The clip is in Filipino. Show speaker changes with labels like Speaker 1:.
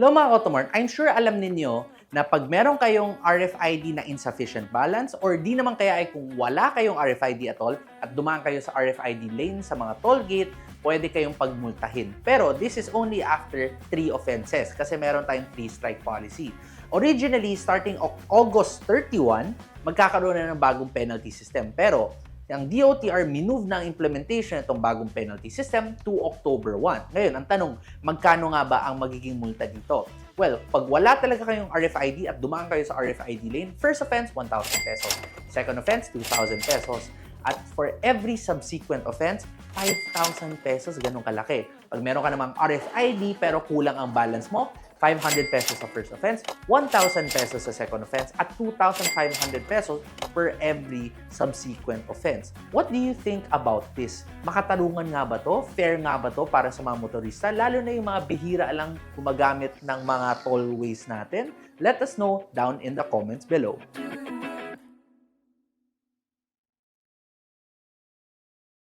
Speaker 1: Hello mga Automart, I'm sure alam ninyo na pag meron kayong RFID na insufficient balance or di naman kaya ay kung wala kayong RFID at all at dumaan kayo sa RFID lane sa mga toll gate, pwede kayong pagmultahin. Pero this is only after 3 offenses kasi meron tayong 3 strike policy. Originally, starting Au- August 31, magkakaroon na ng bagong penalty system. Pero ang DOTR minove na ang implementation itong bagong penalty system to October 1. Ngayon, ang tanong, magkano nga ba ang magiging multa dito? Well, pag wala talaga kayong RFID at dumaan kayo sa RFID lane, first offense, 1,000 pesos. Second offense, 2,000 pesos. At for every subsequent offense, 5,000 pesos, ganun kalaki. Pag meron ka namang RFID pero kulang ang balance mo, 500 pesos sa first offense, 1,000 pesos sa second offense, at 2,500 pesos per every subsequent offense. What do you think about this? Makatarungan nga ba to? Fair nga ba to para sa mga motorista? Lalo na yung mga bihira lang gumagamit ng mga tollways natin? Let us know down in the comments below.